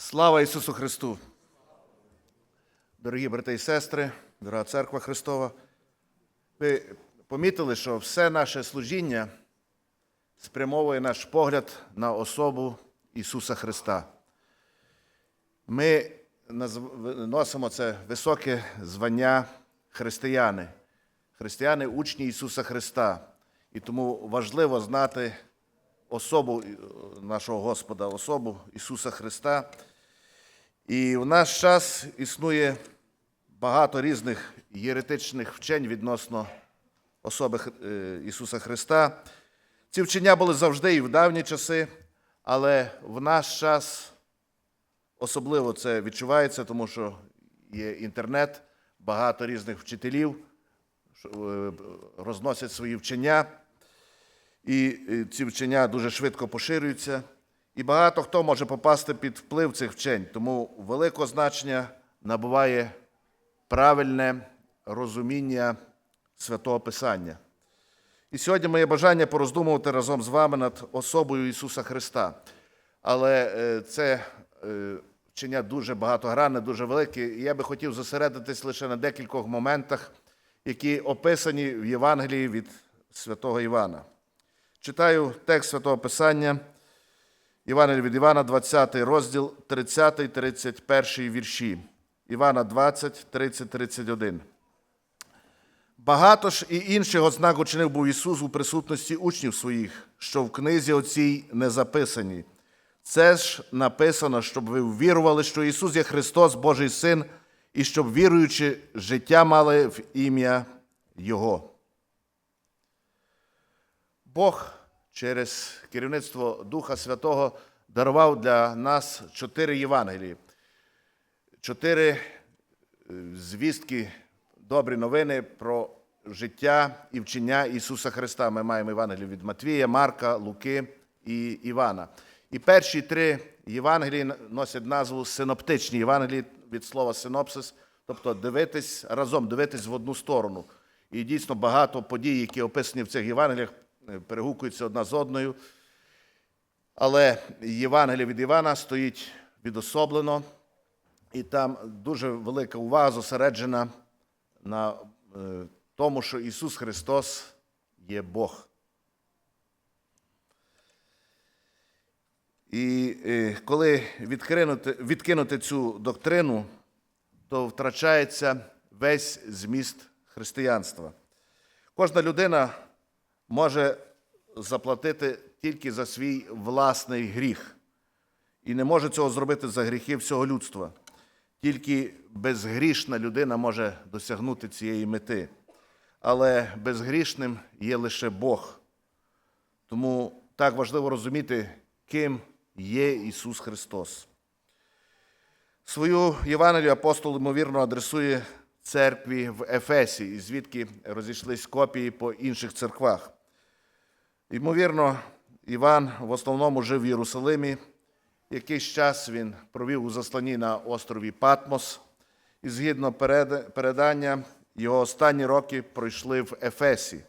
Слава Ісусу Христу! Дорогі брати і сестри, дорога церква Христова, ви помітили, що все наше служіння спрямовує наш погляд на особу Ісуса Христа. Ми носимо це високе звання християни, християни учні Ісуса Христа. І тому важливо знати особу е, нашого Господа, особу Ісуса Христа. І в наш час існує багато різних єретичних вчень відносно особи е, Ісуса Христа. Ці вчення були завжди і в давні часи, але в наш час особливо це відчувається, тому що є інтернет, багато різних вчителів е, розносять свої вчення. І е, ці вчення дуже швидко поширюються. І багато хто може попасти під вплив цих вчень. Тому великого значення набуває правильне розуміння святого Писання. І сьогодні моє бажання пороздумувати разом з вами над особою Ісуса Христа. Але е, це е, вчення дуже багатогранне, дуже велике. І я би хотів зосередитись лише на декількох моментах, які описані в Євангелії від святого Івана. Читаю текст Святого Писання, Івана від Івана, 20 розділ, 30, 31 вірші. Івана 20, 30, 31. Багато ж і інших ознак учинив був Ісус у присутності учнів своїх, що в книзі оцій не записані. Це ж написано, щоб ви ввірували, що Ісус є Христос, Божий Син, і щоб віруючи, життя мали в ім'я Його. Бог через керівництво Духа Святого дарував для нас чотири Євангелії, чотири е, звістки, добрі новини про життя і вчення Ісуса Христа. Ми маємо Євангелію від Матвія, Марка, Луки і Івана. І перші три Євангелії носять назву синоптичні Євангелії від слова синопсис, тобто дивитись разом, дивитись в одну сторону. І дійсно багато подій, які описані в цих Євангеліях, перегукуються одна з одною. Але Євангелія від Івана стоїть відособлено, і там дуже велика увага зосереджена на е, тому, що Ісус Христос є Бог. І е, коли відкинути, відкинути цю доктрину, то втрачається весь зміст християнства. Кожна людина може заплатити тільки за свій власний гріх. І не може цього зробити за гріхи всього людства. Тільки безгрішна людина може досягнути цієї мети. Але безгрішним є лише Бог. Тому так важливо розуміти, ким є Ісус Христос. Свою Євангелію апостол, ймовірно, адресує церкві в Ефесі, і звідки розійшлись копії по інших церквах. Ймовірно, Іван в основному жив в Єрусалимі. Якийсь час він провів у засланні на острові Патмос, і згідно передання, його останні роки пройшли в Ефесі,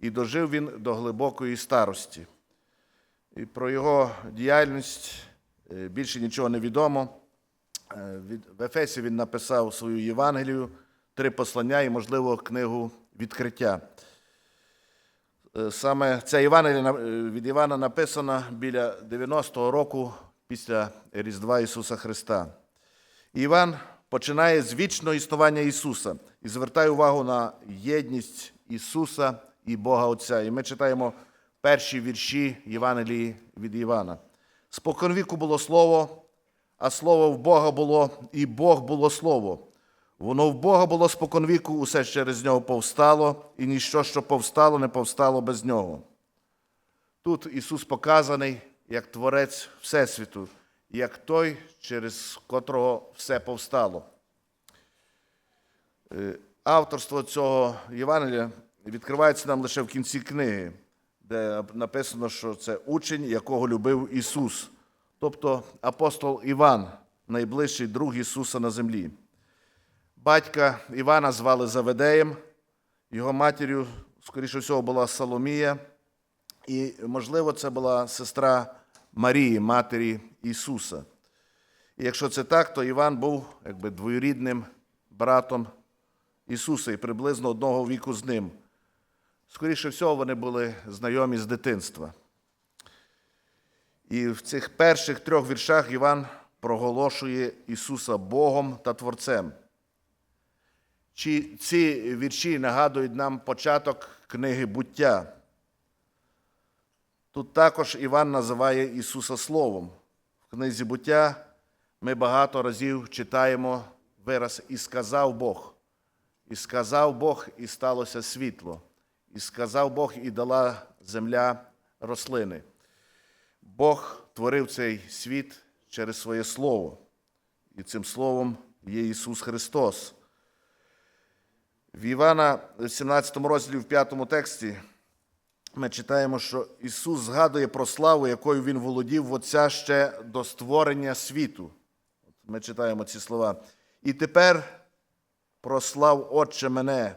і дожив він до глибокої старості. І про його діяльність е, більше нічого не відомо. Е, В Ефесі він написав свою Євангелію, три послання і, можливо, книгу відкриття. Е, Саме ця Євангелія е, від Івана написана біля 90-го року після Різдва Ісуса Христа. Іван починає з вічного існування Ісуса і звертає увагу на єдність Ісуса і Бога Отця. І ми читаємо перші вірші Євангелії від Івана. Споконвіку було Слово, а Слово в Бога було, і Бог було Слово. Воно в Бога було споконвіку, усе через нього повстало, і ніщо, що повстало, не повстало без нього. Тут Ісус показаний як Творець Всесвіту, як той, через котрого все повстало. Е, Авторство цього Євангелія відкривається нам лише в кінці книги, де написано, що це учень, якого любив Ісус, тобто апостол Іван, найближчий друг Ісуса на землі. Батька Івана звали Заведеєм, його матір'ю, скоріше всього, була Соломія, і, можливо, це була сестра Марії, матері Ісуса. І якщо це так, то Іван був якби двоюрідним братом Ісуса і приблизно одного віку з ним. Скоріше всього, вони були знайомі з дитинства. І в цих перших трьох віршах Іван проголошує Ісуса Богом та Творцем. Чи ці вірші нагадують нам початок книги буття? Тут також Іван називає Ісуса Словом. В книзі буття ми багато разів читаємо вираз І сказав Бог. І сказав Бог, і сталося світло. І сказав Бог, і дала земля рослини. Бог творив цей світ через своє Слово. І цим Словом є Ісус Христос. В Івана, в 17 розділі, в 5 тексті, ми читаємо, що Ісус згадує про славу, якою Він володів в Отця ще до створення світу. Ми читаємо ці слова. І тепер прослав Отче мене,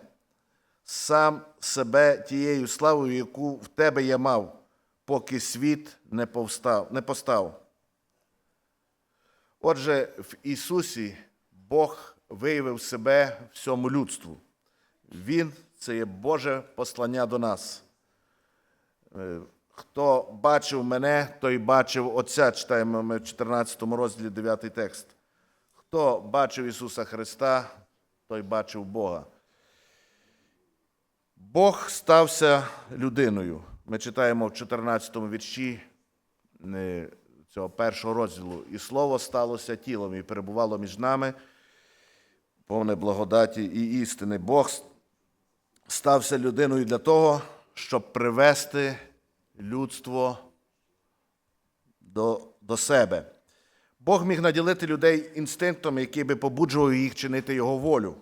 сам себе тією славою, яку в тебе я мав, поки світ не повстав, не постав. Отже, в Ісусі Бог виявив себе всьому людству. Він це є Боже послання до нас. Е, Хто бачив мене, той бачив Отця, читаємо ми в 14 розділі 9 текст. Хто бачив Ісуса Христа, той бачив Бога. Бог стався людиною. Ми читаємо в 14 вірші е, цього першого розділу. І слово сталося тілом і перебувало між нами, повне благодаті і істини. Бог стався людиною для того, щоб привести людство до, до себе. Бог міг наділити людей інстинктом, який би побуджував їх чинити його волю.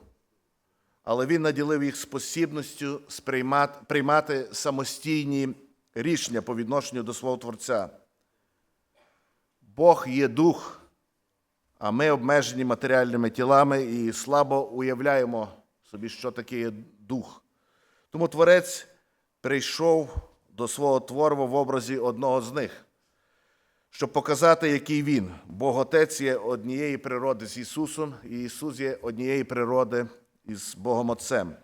Але він наділив їх спосібністю сприймати, приймати самостійні рішення по відношенню до свого Творця. Бог є дух, а ми обмежені матеріальними тілами і слабо уявляємо собі, що таке є дух. Тому Творець прийшов до свого твору в образі одного з них, щоб показати, який він. Бог Отець є однієї природи з Ісусом, і Ісус є однієї природи із Богом Отцем.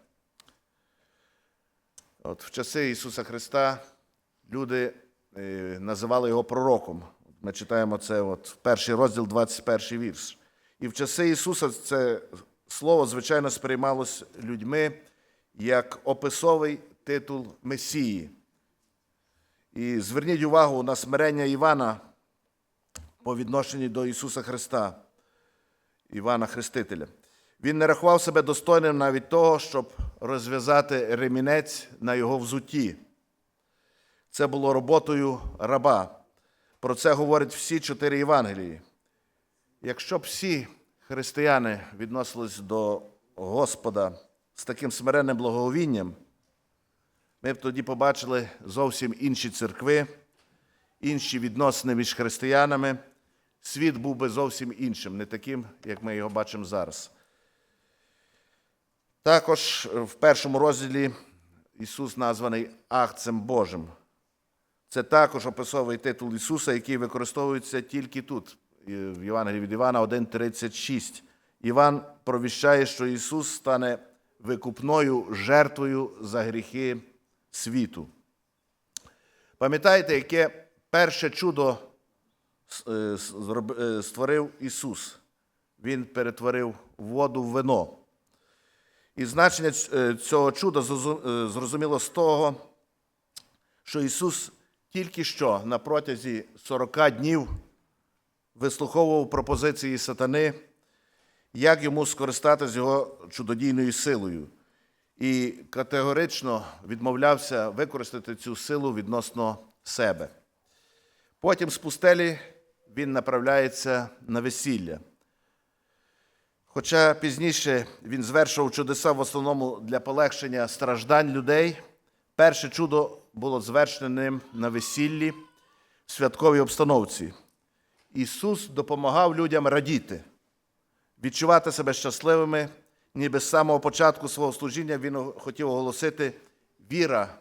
От в часи Ісуса Христа люди е, називали його пророком. Ми читаємо це от перший розділ, 21 вірш. І в часи Ісуса це слово, звичайно, сприймалось людьми як описовий титул Месії. І зверніть увагу на смирення Івана по відношенню до Ісуса Христа, Івана Хрестителя. Він не рахував себе достойним навіть того, щоб розв'язати ремінець на його взутті. Це було роботою раба. Про це говорять всі чотири Євангелії. Якщо б всі християни відносились до Господа з таким смиренним благовінням, ми б тоді побачили зовсім інші церкви, інші відносини між християнами. Світ був би зовсім іншим, не таким, як ми його бачимо зараз. Також в першому розділі Ісус названий Агцем Божим. Це також описовий титул Ісуса, який використовується тільки тут, в Євангелії від Івана 1,36. Іван провіщає, що Ісус стане викупною жертвою за гріхи світу. Пам'ятаєте, яке перше чудо е, е, створив Ісус? Він перетворив воду в вино. І значення е, цього чуда зрозуміло з того, що Ісус тільки що на протязі 40 днів вислуховував пропозиції сатани, як йому скористатися його чудодійною силою, і категорично відмовлявся використати цю силу відносно себе. Потім з пустелі він направляється на весілля. Хоча пізніше він звершував чудеса в основному для полегшення страждань людей, перше чудо було звершене ним на весіллі в святковій обстановці. Ісус допомагав людям радіти, відчувати себе щасливими, ніби з самого початку свого служіння Він хотів оголосити віра,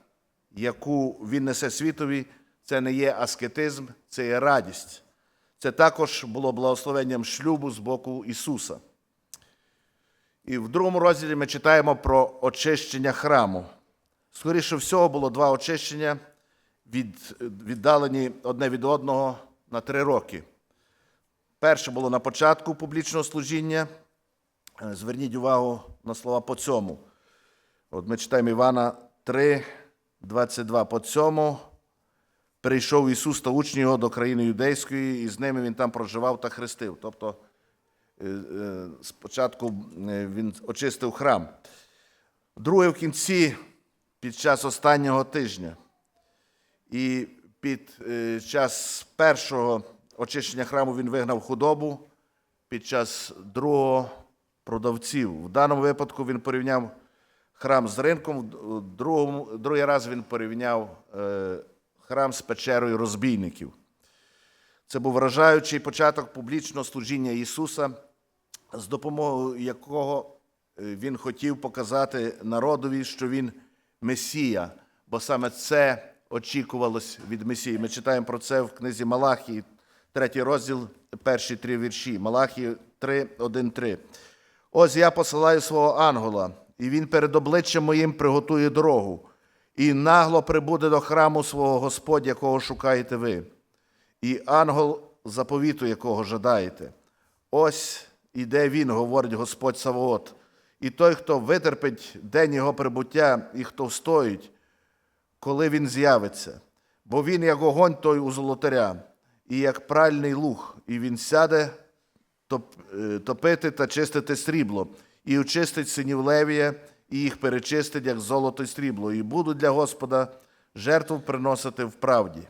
яку Він несе світові, це не є аскетизм, це є радість. Це також було благословенням шлюбу з боку Ісуса. І в другому розділі ми читаємо про очищення храму. Скоріше всього, було два очищення, від, віддалені одне від одного на три роки. Перше було на початку публічного служіння. Е, Зверніть увагу на слова по цьому. От ми читаємо Івана 3, 22. По цьому прийшов Ісус та учні його до країни юдейської, і з ними він там проживав та хрестив. Тобто е, е, спочатку він очистив храм. Друге в кінці під час останнього тижня. І під час першого очищення храму він вигнав худобу, під час другого продавців. В даному випадку він порівняв храм з ринком, другому, другий раз він порівняв е, храм з печерою розбійників. Це був вражаючий початок публічного служіння Ісуса, з допомогою якого е, Він хотів показати народові, що Він Месія, бо саме це очікувалось від Месії. Ми читаємо про це в книзі Малахії, третій розділ, перші три вірші. Малахії 3, 1, 3. Ось я посилаю свого ангела, і він перед обличчям моїм приготує дорогу, і нагло прибуде до храму свого Господь, якого шукаєте ви і ангел заповіту, якого жадаєте. Ось іде він, говорить Господь Савоот. І той, хто витерпить день його прибуття, і хто встоїть, коли він з'явиться. Бо він, як огонь той у золотаря, і як пральний луг, і він сяде е, топити та чистити срібло, і очистить синів Левія, і їх перечистить, як золото й срібло, і будуть для Господа жертву приносити в правді.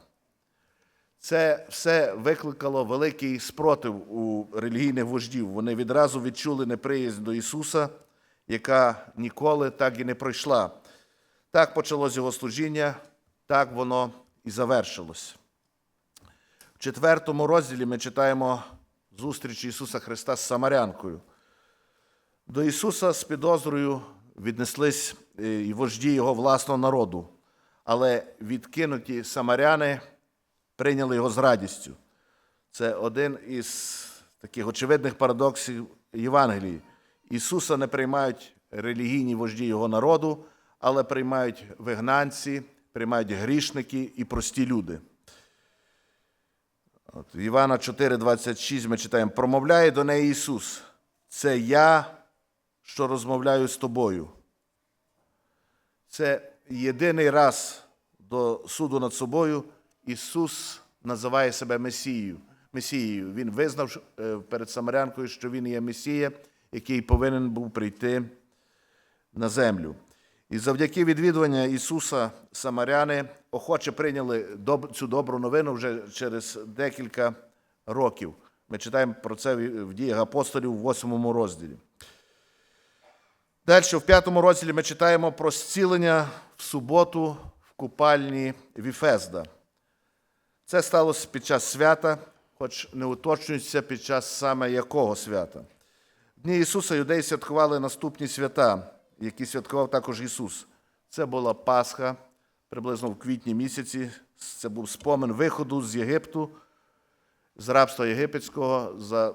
Це все викликало великий спротив у релігійних вождів. Вони відразу відчули неприязнь до Ісуса, яка ніколи так і не пройшла. Так почалось його служіння, так воно і завершилось. Четвертому розділі ми читаємо зустріч Ісуса Христа з Самарянкою. До Ісуса з підозрою віднеслись е, і вожді Його власного народу, але відкинуті самаряни прийняли його з радістю. Це один із таких очевидних парадоксів Євангелії. Ісуса не приймають релігійні вожді Його народу, але приймають вигнанці, приймають грішники і прості люди. От, в Івана 4,26 ми читаємо: промовляє до неї Ісус. Це я, що розмовляю з тобою. Це єдиний раз до суду над собою Ісус називає себе Месією. Месією. Він визнав е, перед Самарянкою, що Він є Месія, який повинен був прийти на землю. І завдяки відвідування Ісуса Самаряни охоче прийняли цю добру новину вже через декілька років. Ми читаємо про це в в діях апостолів у восьмому розділі. Далі, в п'ятому розділі, ми читаємо про зцілення в суботу в купальні Віфезда. Це сталося під час свята, хоч не уточнюється під час саме якого свята. В Дні Ісуса юдеї святкували наступні свята, які святкував також Ісус. Це була Пасха, приблизно в квітні місяці. Це був спомин виходу з Єгипту, з рабства єгипетського за е,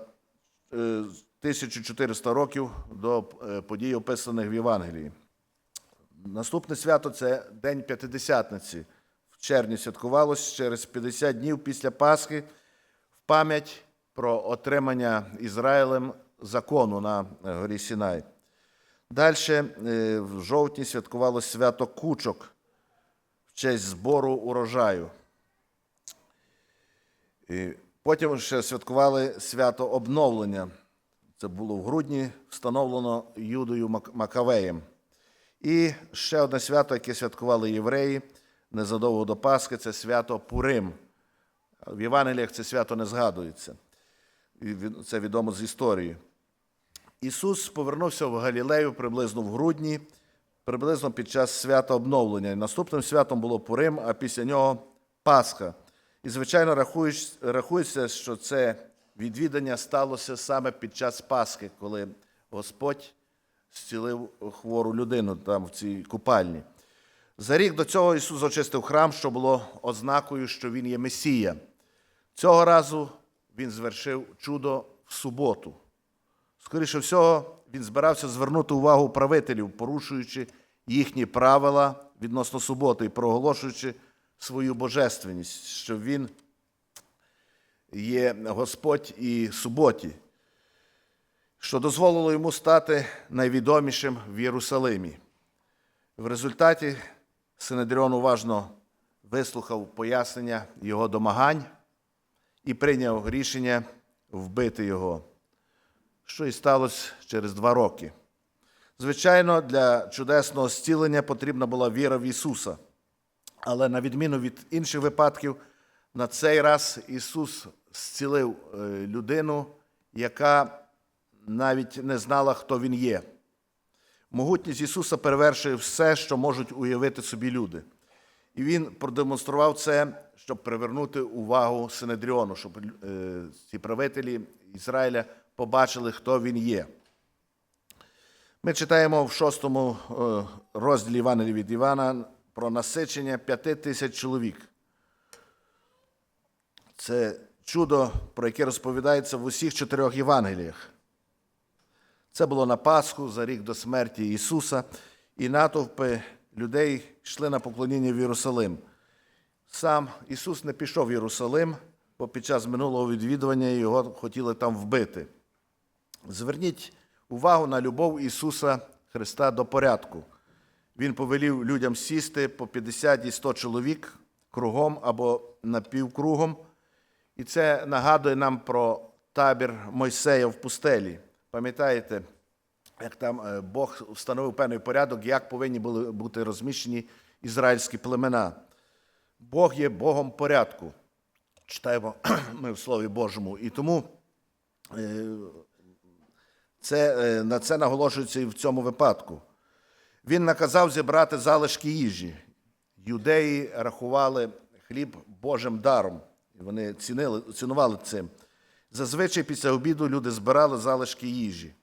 1400 років до е, подій, описаних в Євангелії. Наступне свято це День П'ятидесятниці. В червні святкувалось через 50 днів після Пасхи в пам'ять про отримання Ізраїлем закону на е, горі Сінай. Далі в жовтні святкувалось свято Кучок честь збору урожаю. І потім ще святкували свято обновлення. Це було в грудні, встановлено Юдою Макавеєм. І ще одне свято, яке святкували євреї незадовго до Пасхи, це свято Пурим. В Євангеліях це свято не згадується. Це відомо з історії. Ісус повернувся в Галілею приблизно в грудні, приблизно під час свята обновлення. Наступним святом було Пурим, а після нього Пасха. І, звичайно, рахується, що це відвідання сталося саме під час Пасхи, коли Господь зцілив хвору людину там в цій купальні. За рік до цього Ісус очистив храм, що було ознакою, що Він є Месія. Цього разу він звершив чудо в суботу. Скоріше всього, він збирався звернути увагу правителів, порушуючи їхні правила відносно суботи і проголошуючи свою божественність, що він є Господь і суботі, що дозволило йому стати найвідомішим в Єрусалимі. В результаті Синедріон уважно вислухав пояснення його домагань і прийняв рішення вбити його, що і сталося через два роки. Звичайно, для чудесного зцілення потрібна була віра в Ісуса. Але на відміну від інших випадків, на цей раз Ісус зцілив е, людину, яка навіть не знала, хто Він є. Могутність Ісуса перевершує все, що можуть уявити собі люди. І Він продемонстрував це, щоб привернути увагу Синедріону, щоб е, ці правителі Ізраїля побачили, хто він є. Ми читаємо в шостому е, розділі Івана від Івана про насичення п'яти тисяч чоловік. Це чудо, про яке розповідається в усіх чотирьох Євангеліях. Це було на Пасху за рік до смерті Ісуса, і натовпи людей йшли на поклоніння в Єрусалим. Сам Ісус не пішов в Єрусалим, бо під час минулого відвідування його хотіли там вбити. Зверніть увагу на любов Ісуса Христа до порядку. Він повелів людям сісти по 50 і 100 чоловік кругом або напівкругом. І це нагадує нам про табір Мойсея в пустелі. Пам'ятаєте, як там е, Бог встановив певний порядок, як повинні були бути розміщені ізраїльські племена. Бог є Богом порядку. Читаємо ми в Слові Божому. І тому е, це, е, на це наголошується і в цьому випадку. Він наказав зібрати залишки їжі. Юдеї рахували хліб Божим даром. І вони цінили, цінували цим. Зазвичай після обіду люди збирали залишки їжі.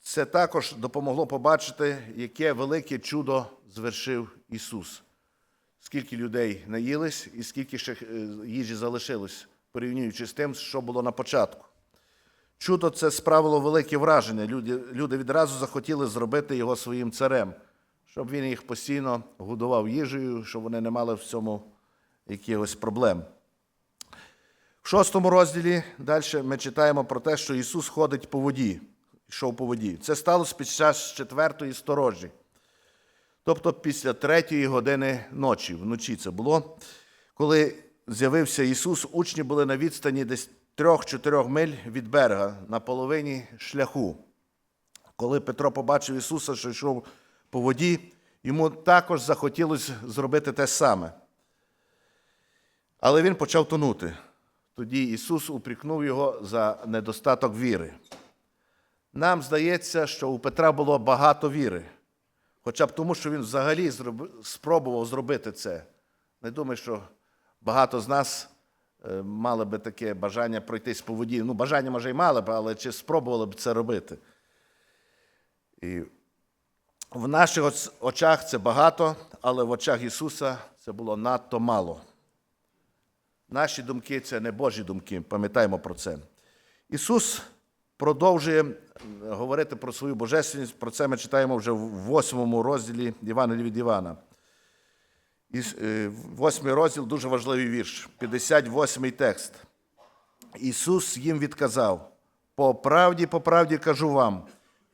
Це також допомогло побачити, яке велике чудо звершив Ісус. Скільки людей наїлись і скільки ще е, їжі залишилось, порівнюючи з тим, що було на початку. Чудо це справило велике враження. Люди, люди відразу захотіли зробити його своїм царем, щоб він їх постійно годував їжею, щоб вони не мали в цьому якихось проблем. В шостому розділі далі ми читаємо про те, що Ісус ходить по воді, йшов по воді. Це сталося під час четвертої сторожі. Тобто після третьої години ночі, вночі це було, коли з'явився Ісус, учні були на відстані десь трьох-чотирьох миль від берега на половині шляху. Коли Петро побачив Ісуса, що йшов по воді, йому також захотілося зробити те саме. Але він почав тонути. Тоді Ісус упрікнув його за недостаток віри. Нам здається, що у Петра було багато віри, хоча б тому, що він взагалі спробував зробити це. Не думаю, що багато з нас мали би таке бажання пройтись по воді. Ну, бажання, може, і мали б, але чи спробували б це робити? І в наших очах це багато, але в очах Ісуса це було надто мало. Наші думки це не Божі думки, пам'ятаємо про це. Ісус продовжує говорити про свою божественність. Про це ми читаємо вже в восьмому розділі Євангелія від Івана. І е, восьмий розділ дуже важливий вірш, 58 текст. Ісус їм відказав: по правді, по правді кажу вам,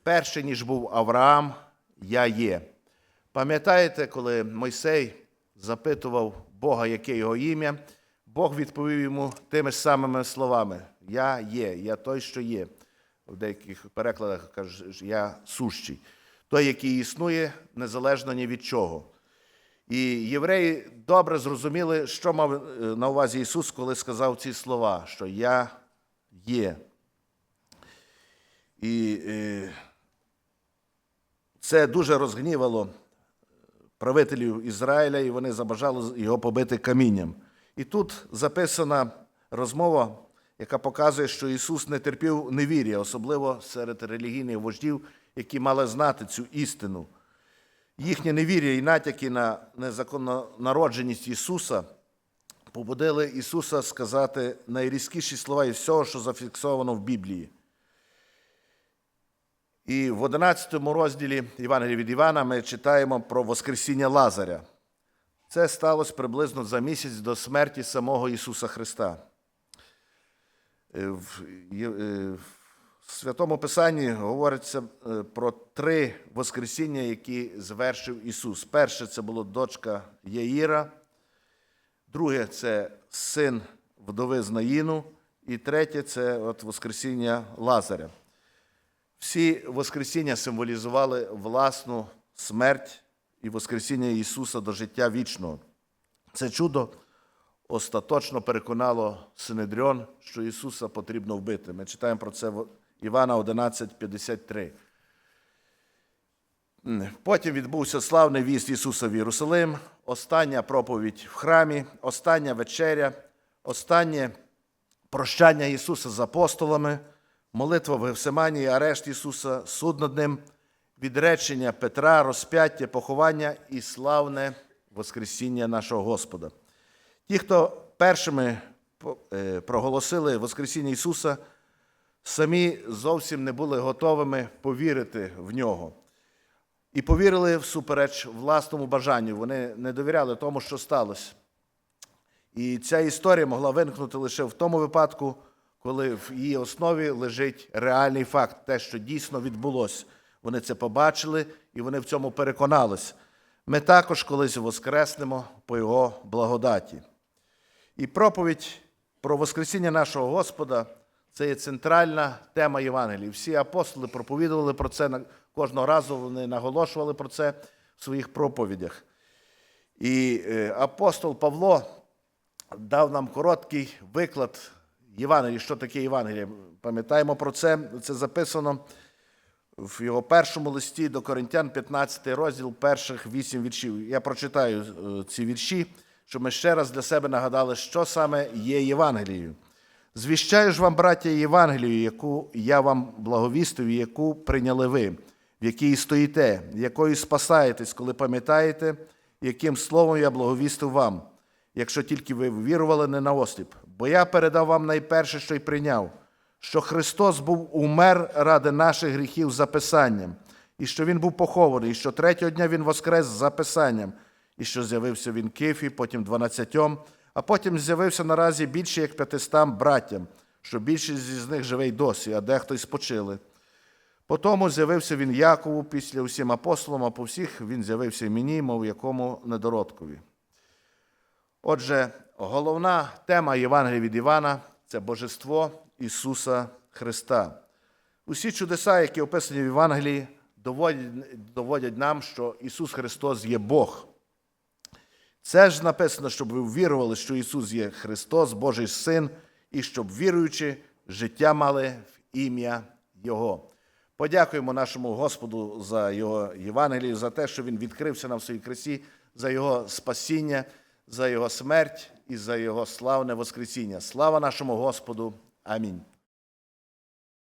перше, ніж був Авраам, я є. Пам'ятаєте, коли Мойсей запитував Бога, яке його ім'я, Бог відповів йому тими самими словами: Я є, я той, що є. В деяких перекладах каже, я сущий. Той, який існує незалежно ні від чого. І євреї добре зрозуміли, що мав е, на увазі Ісус, коли сказав ці слова, що я є. І е, це дуже розгнівало правителів Ізраїля, і вони забажали його побити камінням. І тут записана розмова, яка показує, що Ісус не терпів невір'я, особливо серед релігійних вождів, які мали знати цю істину. Їхнє невір'я і натяки на незаконну народженість Ісуса побудили Ісуса сказати найрізкіші слова із всього, що зафіксовано в Біблії. І в 11 розділі Євангелія від Івана ми читаємо про Воскресіння Лазаря. Це сталося приблизно за місяць до смерті самого Ісуса Христа. Е, В Є- е, в Святому Писанні говориться е, про три Воскресіння, які звершив Ісус. Перше це була дочка Яїра, друге це син вдови з Наїну, і третє це от Воскресіння Лазаря. Всі Воскресіння символізували власну смерть і Воскресіння Ісуса до життя вічного. Це чудо остаточно переконало Синедріон, що Ісуса потрібно вбити. Ми читаємо про це Івана 11:53. Потім відбувся славний в'їзд Ісуса в Єрусалим, остання проповідь в храмі, остання вечеря, останнє прощання Ісуса з апостолами, молитва в Гевсиманії, арешт Ісуса, суд над ним, відречення Петра, розп'яття, поховання і славне Воскресіння нашого Господа. Ті, хто першими е, проголосили Воскресіння Ісуса, самі зовсім не були готовими повірити в нього. І повірили всупереч власному бажанню. Вони не довіряли тому, що сталося. І ця історія могла виникнути лише в тому випадку, коли в її основі лежить реальний факт, те, що дійсно відбулося. Вони це побачили і вони в цьому переконались. Ми також колись воскреснемо по Його благодаті. І проповідь про Воскресіння нашого Господа це є центральна тема Євангелії. Всі апостоли проповідували про це кожного разу, вони наголошували про це в своїх проповідях. І е, апостол Павло дав нам короткий виклад Євангелії, що таке Євангеліє. Пам'ятаємо про це, це записано в його першому листі до Коринтян, 15 розділ, перших вісім віршів. Я прочитаю е, ці вірші, щоб ми ще раз для себе нагадали, що саме є Євангелією. Звіщаю ж вам, браття, Євангелію, яку я вам благовістив, яку прийняли ви, в якій стоїте, якою спасаєтесь, коли пам'ятаєте, яким словом я благовістив вам, якщо тільки ви вірували не на осліп. Бо я передав вам найперше, що й прийняв, що Христос був умер ради наших гріхів за Писанням, і що Він був похований, і що третього дня Він воскрес за Писанням, і що з'явився він Кифі, потім дванадцятьом, а потім з'явився наразі більше як п'ятистам браттям, що більшість з них живе й досі, а дехто й спочили. Потому з'явився він Якову після усім апостолам, а по всіх він з'явився і мені, мов якому недородкові. Отже, головна тема Євангелія від Івана це божество Ісуса Христа. Усі чудеса, які описані в Євангелії, доводять нам, що Ісус Христос є Бог. Це ж написано, щоб ви ввірували, що Ісус є Христос, Божий Син, і щоб віруючи, життя мали в ім'я Його. Подякуємо нашому Господу за Його Євангелію, за те, що Він відкрився нам в своїй красі, за Його спасіння, за Його смерть і за Його славне Воскресіння. Слава нашому Господу! Амінь.